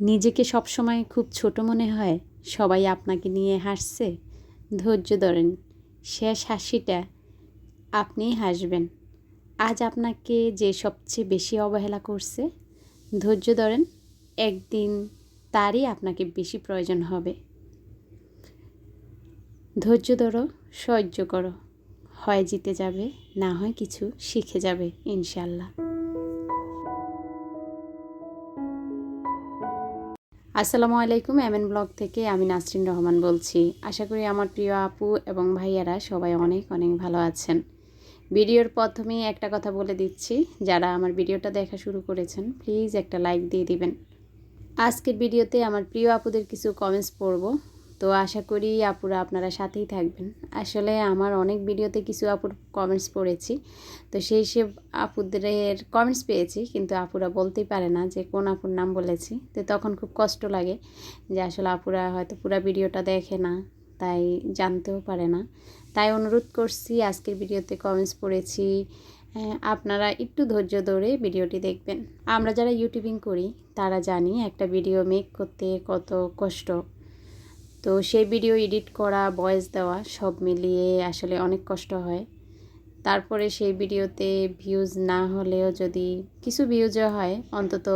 নিজেকে সবসময় খুব ছোট মনে হয়, সবাই আপনাকে নিয়ে হাসছে। ধৈর্য ধরেন, শেষ হাসিটা আপনিই হাসবেন। আজ আপনাকে যে সবচেয়ে বেশি অবহেলা করছে, ধৈর্য ধরেন, একদিন তারই আপনাকে বেশি প্রয়োজন হবে। ধৈর্য ধরো, সহ্য করো, হয় জিতে যাবে, না হয় কিছু শিখে যাবে ইনশাল্লাহ আসসালামু আলাইকুম, এমএন ব্লগ থেকে আমি নাসরিন রহমান বলছি। আশা করি আমার প্রিয় আপু এবং ভাইয়ারা সবাই অনেক অনেক ভালো আছেন। ভিডিওর প্রথমেই একটা কথা বলে দিচ্ছি, যারা আমার ভিডিওটা দেখা শুরু করেছেন, প্লিজ একটা লাইক দিয়ে দিবেন। আজকের ভিডিওতে আমার প্রিয় আপুদের কিছু কমেন্টস পড়ব। তো আশা করি আপুরা আপনারা সাথেই থাকবেন। আসলে আমার অনেক ভিডিওতে কিছু আপুর কমেন্টস পড়েছি, তো সেই সব আপুদের কমেন্টস পেয়েছি, কিন্তু আপুরা বলতেই পারে না যে কোন আপুর নাম বলেছি। তো তখন খুব কষ্ট লাগে যে আসলে আপুরা হয়তো পুরো ভিডিওটা দেখে না, তাই জানতেও পারে না। তাই অনুরোধ করছি, আজকের ভিডিওতে কমেন্টস পড়েছি আপনারা একটু ধৈর্য ধরে ভিডিওটি দেখবেন। আমরা যারা ইউটিউবিং করি, তারা জানি একটা ভিডিও মেক করতে কত কষ্ট। তো সেই ভিডিও এডিট করা ভয়েস দেওয়া সব মিলিয়ে আসলে অনেক কষ্ট হয়। তারপরে সেই ভিডিওতে ভিউজ না হলেও যদি কিছু ভিউজও হয়, অন্তত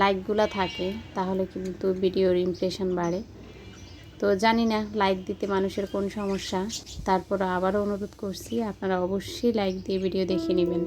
লাইকগুলো থাকে, তাহলে কিন্তু ভিডিওর ইমপ্রেশন বাড়ে। তো জানি না লাইক দিতে মানুষের কোন সমস্যা। তারপর আবারও অনুরোধ করছি, আপনারা অবশ্যই লাইক দিয়ে ভিডিও দেখে নেবেন।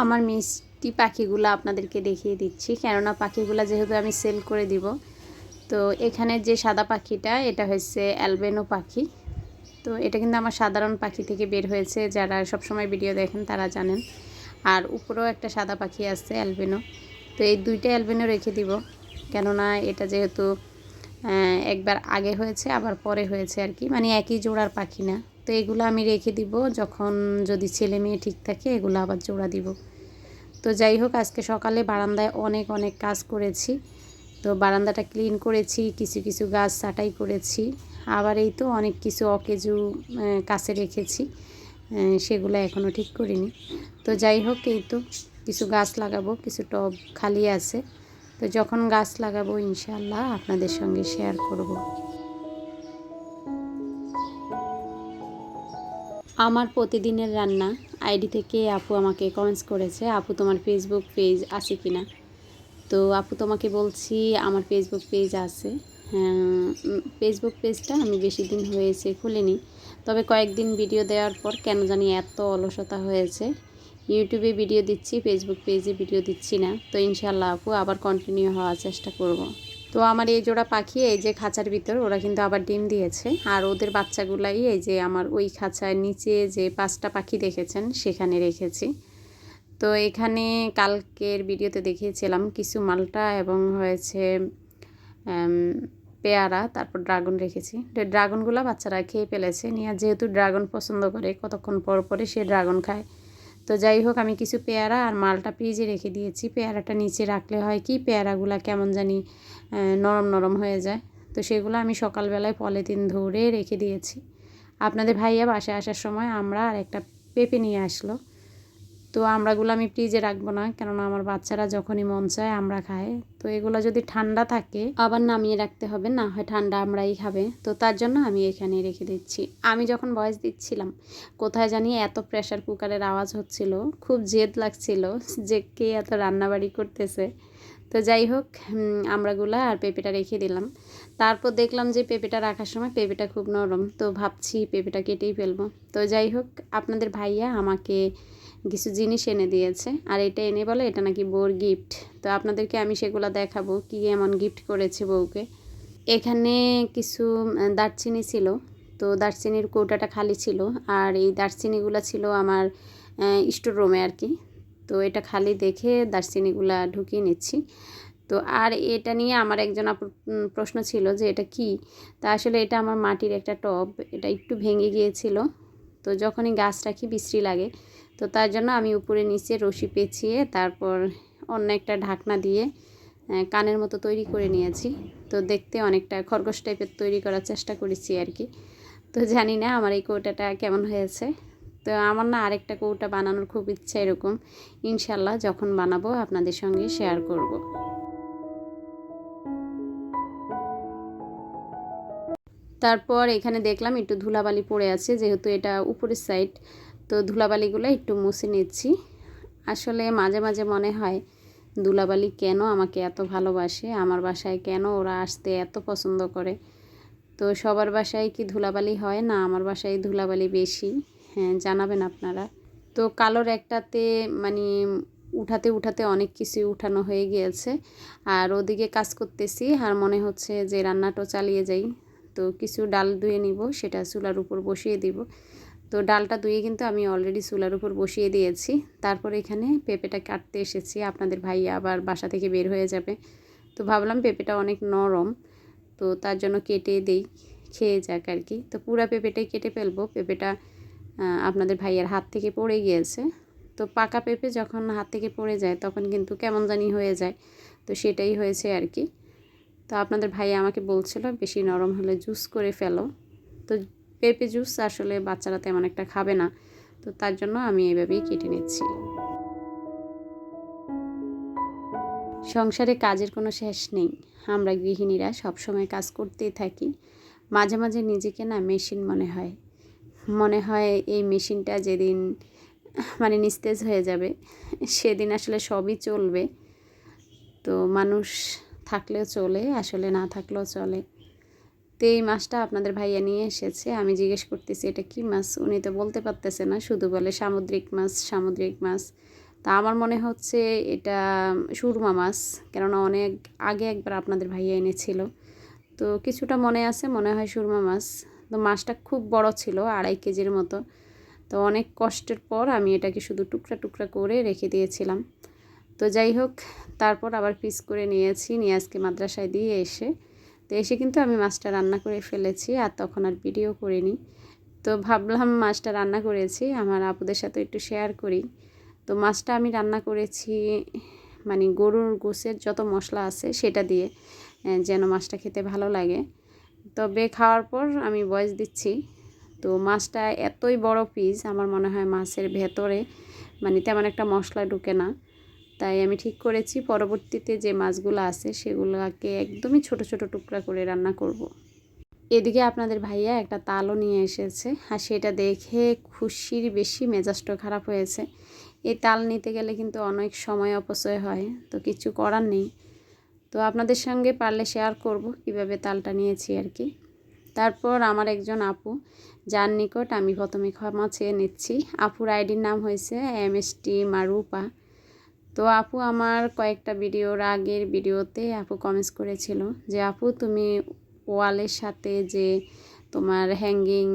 আমার মিষ্টি পাখিগুলো আপনাদেরকে দেখিয়ে দিচ্ছি। কেননা পাখিগুলো যেহেতু আমি সেল করে দিব, তো এখানে যে সাদা পাখিটা, এটা হচ্ছে অ্যালবেনো পাখি। তো এটা কিন্তু আমার সাধারণ পাখি থেকে বের হয়েছে, যারা সবসময় ভিডিও দেখেন তারা জানেন। আর উপরেও একটা সাদা পাখি আছে অ্যালবেনো তো এই দুইটা অ্যালবেনো রেখে দিব, কেননা এটা যেহেতু একবার আগে হয়েছে, আবার পরে হয়েছে আর কি। মানে একই জোড়ার পাখি না। তো এগুলো আমি রেখে দিব, যখন যদি ছেলে মেয়ে ঠিক থাকে এগুলো আবার জোড়া দিব। তো যাই হোক, আজকে সকালে বারান্দায় অনেক অনেক কাজ করেছি। তো বারান্দাটা ক্লিন করেছি, কিছু কিছু গাছ ছাটাই করেছি। আবার এই তো অনেক কিছু অকেজু কাছে রেখেছি। সেগুলো এখনও ঠিক করিনি। তো যাই হোক, এই তো কিছু গাছ লাগাবো, কিছু টব খালি আছে। তো যখন গাছ লাগাবো ইনশাল্লাহ আপনাদের সঙ্গে শেয়ার করব। আমার প্রতিদিনের রান্না আইডি থেকে আপু আমাকে কমেন্টস করেছে, আপু, তোমার ফেসবুক পেজ আছে কি না তো আপু তোমাকে বলছি, আমার ফেসবুক পেজ আছে। ফেসবুক পেজটা আমি বেশি দিন হয়েছে খুলিনি। তবে কয়েকদিন ভিডিও দেওয়ার পর কেন জানি এত অলসতা হয়েছে। ইউটিউবে ভিডিও দিচ্ছি ফেসবুক পেজে ভিডিও দিচ্ছি না। তো ইনশাল্লাহ আপু আবার কন্টিনিউ হওয়ার চেষ্টা করব। তো আমার এই জোড়া পাখি, এই যে খাঁচার ভিতর, ওরা কিন্তু আবার ডিম দিয়েছে। আর ওদের বাচ্চাগুলাই, এই যে আমার ওই খাঁচার নিচে যে পাঁচটা পাখি দেখেছেন, সেখানে রেখেছি। তো এখানে কালকের ভিডিওতে দেখিয়েছিলাম কিছু মালটা এবং হয়েছে পেয়ারা, তারপর ড্রাগন রেখেছি। তো ড্রাগনগুলো বাচ্চারা খেয়ে ফেলেছে। নিয়ে যেহেতু ড্রাগন পছন্দ করে, কতক্ষণ পর পরে সে ড্রাগন খায়। তো যাই হোক, আমি কিছু পেয়ারা আর মালটা ফ্রিজে রেখে দিয়েছি। পেয়ারাটা নিচে রাখলে হয় কি, পেয়ারাগুলো কেমন জানি নরম নরম হয়ে যায়। তো সেগুলো আমি সকালবেলায় পলিথিন ধরে রেখে দিয়েছি। আপনাদের ভাইয়া বাসায় আসার সময় আমরা আর একটা পেঁপে নিয়ে আসলো। তো আমরাগুলো আমি ফ্রিজে রাখব না, কেননা আমার বাচ্চারা যখনই মন চায় আমরা খায় তো এগুলো যদি ঠান্ডা থাকে, আবার নামিয়ে রাখতে হবে, না হয় ঠান্ডা আমরাই খাবে। তো তার জন্য আমি এখানে রেখে দিচ্ছি। আমি যখন বয়স দিচ্ছিলাম, কোথায় জানি এত প্রেশার কুকারের আওয়াজ হচ্ছিল, খুব জেদ লাগছিল যে কে এত রান্নাবাড়ি করতেছে। তো যাই হোক আমরাগুলা আর পেঁপেটা রেখে দিলাম। তারপর দেখলাম যে পেঁপেটা রাখার সময় পেঁপেটা খুব নরম, তো ভাবছি পেঁপেটা কেটেই ফেলব। তো যাই হোক, আপনাদের ভাইয়া আমাকে কিছু জিনিস এনে দিয়েছে। আর এটা এনে বলে এটা নাকি বউর গিফট তো আপনাদেরকে আমি সেগুলো দেখাবো কি এমন গিফট করেছে বউকে। এখানে কিছু দারচিনি ছিল। তো দারচিনির কৌটাটা খালি ছিল। আর এই দারচিনিগুলো ছিল আমার স্টোর রুমে আর কি। তো এটা খালি দেখে দারচিনিগুলো ঢুকিয়ে নিচ্ছি। তো আর এটা নিয়ে আমার একজন প্রশ্ন ছিল যে এটা কি? তা আসলে এটা আমার মাটির একটা টব। এটা একটু ভেঙে গিয়েছিল। তো যখনই গাছ রাখি বিশ্রী লাগে, তো তার জন্য আমি উপরে নিচে রশি পেঁচিয়ে তারপর অন্য একটা ঢাকনা দিয়ে কানের মতো তৈরি করে নিয়েছি। তো দেখতে অনেকটা খরগোশ টাইপের তৈরি করার চেষ্টা করেছি আর কি। তো জানি না আমার এই কৌটাটা কেমন হয়েছে। তো আমার না আরেকটা কৌটা বানানোর খুব ইচ্ছা এরকম। ইনশাল্লাহ যখন বানাবো আপনাদের সঙ্গে শেয়ার করব। তারপর এখানে দেখলাম একটু ধুলাবালি পড়ে আছে, যেহেতু এটা উপরের সাইড তো ধুলাবালিগুলো একটু মুছে নিচ্ছি। আসলে মাঝে মাঝে মনে হয়, ধুলাবালি কেন আমাকে এত ভালোবাসে? আমার বাসায় কেন ওরা আসতে এত পছন্দ করে? তো সবার বাসায় কি ধুলাবালি হয়? না, আমার বাসায় ধুলাবালি বেশি। হ্যাঁ জানাবেন আপনারা। তো কালোর একটাতে মানে উঠাতে উঠাতে অনেক কিছু উঠানো হয়ে গিয়েছে। আর ওদিকে কাজ করতেছি, আর মনে হচ্ছে যে রান্নাটা চালিয়ে যাই। তো কিছু ডাল ধুয়ে নিব, সেটা চুলার উপর বসিয়ে দিব। তো ডালটা ধুয়ে কিন্তু আমি অলরেডি চুলার উপর বসিয়ে দিয়েছি। তারপর এখানে পেঁপেটা কাটতে এসেছি। আপনাদের ভাই আবার বাসা থেকে বের হয়ে যাবে। তো ভাবলাম পেঁপেটা অনেক নরম, তো তার জন্য কেটে দেই, খেয়ে যাক আর কি। তো পুরা পেঁপেটাই কেটে ফেলব। পেঁপেটা আপনাদের ভাইয়ের হাত থেকে পড়ে গিয়েছে। তো পাকা পেঁপে যখন হাত থেকে পড়ে যায়, তখন কিন্তু কেমন জানি হয়ে যায়। তো সেটাই হয়েছে আর কি। তো আপনাদের ভাই আমাকে বলছিল, বেশি নরম হলে জুস করে ফেলো। তো পেঁপে জুস আসলে বাচ্চারা তেমন একটা খাবে না। তো তার জন্য আমি এইভাবেই কেটে নিচ্ছি। সংসারে কাজের কোনো শেষ নেই। আমরা গৃহিণীরা সবসময় কাজ করতেই থাকি। মাঝে মাঝে নিজেকে না মেশিন মনে হয়। মনে হয় এই মেশিনটা যেদিন মানে নিস্তেজ হয়ে যাবে, সেদিন আসলে সবই চলবে। তো মানুষ থাকলেও চলে, আসলে না থাকলেও চলে। তো এই মাছটা আপনাদের ভাইয়া নিয়ে এসেছে। আমি জিজ্ঞেস করতেছি, এটা কি মাছ? উনি তো বলতে পারতেছে না, শুধু বলে, সামুদ্রিক মাছ সামুদ্রিক মাছ। তা আমার মনে হচ্ছে এটা সুরমা মাছ, কেননা অনেক আগে একবার আপনাদের ভাইয়া এনেছিল। তো কিছুটা মনে আছে, মনে হয় সুরমা মাছ। তো মাছটা খুব বড় ছিল, আড়াই কেজির মতো। তো অনেক কষ্টের পর আমি এটাকে শুধু টুকরা টুকরা করে রেখে দিয়েছিলাম। তো যাই হোক, তারপর আবার পিস করে নিয়েছি নিয়ে আজকে মাদ্রাসায় দিয়ে এসে। তো এসে কিন্তু আমি মাছটা রান্না করে ফেলেছি আর তখন আর ভিডিও করিনি। তো ভাবলাম মাছটা রান্না করেছি, আমার আপুদের সাথে একটু শেয়ার করি। তো মাছটা আমি রান্না করেছি মানে গরুর গোসের যত মশলা আছে সেটা দিয়ে যেন মাছটা খেতে ভালো লাগে। তবে খাওয়ার পর আমি বয়স দিচ্ছি, তো মাছটা এতই বড় পিস আমার মনে হয় মাছের ভেতরে মানে তেমন একটা মশলা ঢুকে না। তাই আমি ঠিক করেছি। পরবর্তীতে যে মাছগুলো আছে সেগুলোকে একদমই ছোট ছোট টুকরা করে রান্না করব। এদিকে আপনাদের ভাইয়া একটা তালও নিয়ে এসেছে আর সেটা দেখে খুশির বেশি মেজাজটা খারাপ হয়েছে। এই তাল নিতে গেলে কিন্তু অনেক সময় অপচয় হয়, তো কিছু করার নেই। তো আপনাদের সঙ্গে পারলে শেয়ার করব কীভাবে তালটা নিয়েছি আর কি। তারপর আমার একজন আপু, যার নিকট আমি প্রথমে ক্ষমা চেয়ে নিচ্ছি। আপুর আইডির নাম হয়েছে এম এস টি মারুপা। তো আপু আমার কয়েকটা ভিডিওর আগের ভিডিওতে আপু কমেন্টস করেছিল যে, আপু, তুমি ওয়ালের সাথে যে তোমার হ্যাঙ্গিং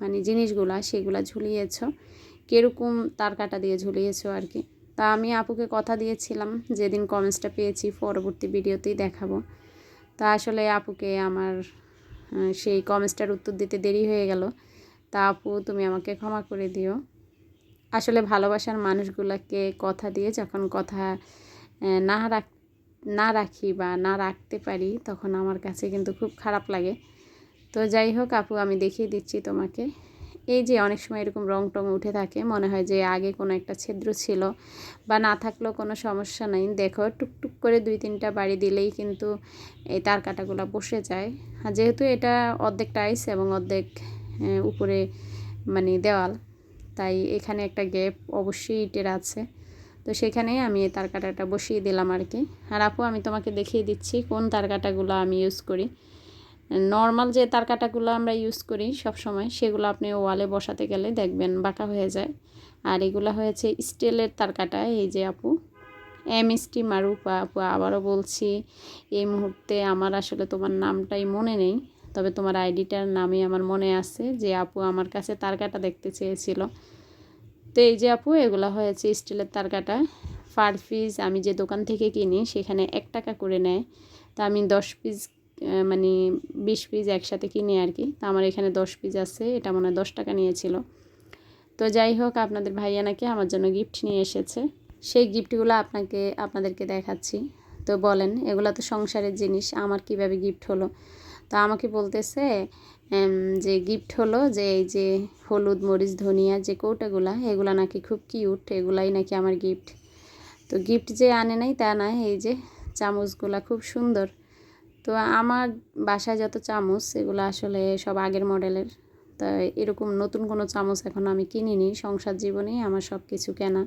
মানে জিনিসগুলা সেগুলো ঝুলিয়েছ, কীরকম তার কাটা দিয়ে ঝুলিয়েছ আর কি তা আমি আপুকে কথা দিয়েছিলাম, যেদিন কমেন্টসটা পেয়েছি, পরবর্তী ভিডিওতেই দেখাবো। তা আসলে আপুকে আমার সেই কমেন্টসটার উত্তর দিতে দেরি হয়ে গেল। তা আপু, তুমি আমাকে ক্ষমা করে দিও। আসলে ভালোবাসার মানুষগুলোকে কথা দিয়ে যখন কথা না রাখ, না রাখি বা না রাখতে পারি, তখন আমার কাছে কিন্তু খুব খারাপ লাগে। তো যাই হোক আপু, আমি দেখিয়ে দিচ্ছি তোমাকে। এই যে অনেক সময় এরকম রং টং উঠে থাকে, মনে হয় যে আগে কোনো একটা ছিদ্র ছিল বা না থাকলেও কোনো সমস্যা নেই। দেখো, টুকটুক করে দুই তিনটা বাড়ি দিলেই কিন্তু এই তার কাটাগুলো বসে যায়। আর যেহেতু এটা অর্ধেক টাইস এবং অর্ধেক উপরে মানে দেওয়াল তাই এখানে একটা গ্যাপ অবশ্যই ইটের আছে। তো সেখানেই আমি এই তার কাটাটা বসিয়ে দিলাম আর কি। আর আপু, আমি তোমাকে দেখিয়ে দিচ্ছি কোন তার কাটাগুলো আমি ইউজ করি। নর্মাল যে তার কাটাগুলো আমরা ইউজ করি সব সময় সেগুলো আপনি ওয়ালে বসাতে গেলে দেখবেন বাঁকা হয়ে যায়। আর এগুলো হয়েছে স্টিলের তার কাটা এই যে আপু। এম এস টি মারুপা, আপু, আবারও বলছি, এই মুহূর্তে আমার আসলে তোমার নামটাই মনে নেই। তবে তোমার আইডিটার নামই আমার মনে আছে যে আপু আমার কাছে তার কাটা দেখতে চেয়েছিল। তো এই যে আপু, এগুলো হয়েছে স্টিলের তার কাটা ফার পিস আমি যে দোকান থেকে কিনি সেখানে এক টাকা করে নেয়। তা আমি দশ পিস মানে বিশ পিস একসাথে কিনি আর কি। তা আমার এখানে দশ পিস আছে, এটা মনে হয় দশ টাকা নিয়েছিল। তো যাই হোক, আপনাদের ভাইয়া নাকি আমার জন্য গিফট নিয়ে এসেছে। সেই গিফটগুলো আপনাকে, আপনাদেরকে দেখাচ্ছি। তো বলেন, এগুলো তো সংসারের জিনিস, আমার কীভাবে গিফট হলো? তা আমাকে বলতেছে যে গিফট হলো যে এই যে হলুদ, মরিচ, ধনিয়া যে কৌটাগুলা, এগুলা নাকি খুব কিউট এগুলাই নাকি আমার গিফট তো গিফট যে আনে নাই তা নয় এই যে চামচগুলা খুব সুন্দর। তো আমার বাসায় যত চামচ, এগুলো আসলে সব আগের মডেলের। তা এরকম নতুন কোনো চামচ এখন আমি কিনিনি, সংসার জীবনেই আমার সব কিছু কেনা।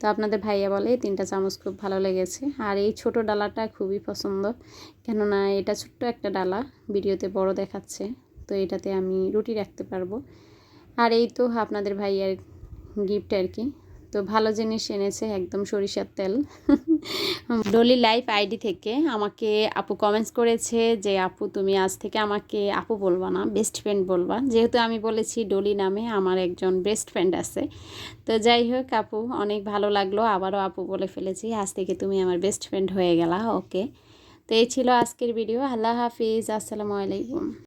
তো আপনাদের ভাইয়া বলে, এই তিনটা চামচ খুব ভালো লেগেছে। আর এই ছোট ডালাটা খুবই পছন্দ, কেননা এটা ছোট্ট একটা ডালা, ভিডিওতে বড় দেখাচ্ছে, তো এটাতে আমি রুটি রাখতে পারব। আর এই তো আপনাদের ভাইয়ার গিফট আর কি। তো ভালো জিনিস এনেছে, একদম সরিষার তেল। ডলি লাইফ আইডি থেকে আমাকে আপু কমেন্টস করেছে যে, আপু, তুমি আজ থেকে আমাকে আপু বলবা না বেস্ট ফ্রেন্ড বলবা। যেহেতু আমি বলেছি ডলি নামে আমার একজন বেস্ট ফ্রেন্ড আছে। তো যাই হোক আপু, অনেক ভালো লাগল, আবারও আপু বলে ফেলেছি, আজ থেকে তুমি আমার বেস্ট ফ্রেন্ড হয়ে গেলা ওকে তো এই ছিল আজকের ভিডিও আল্লাহ হাফিজ, আসসালামু আলাইকুম।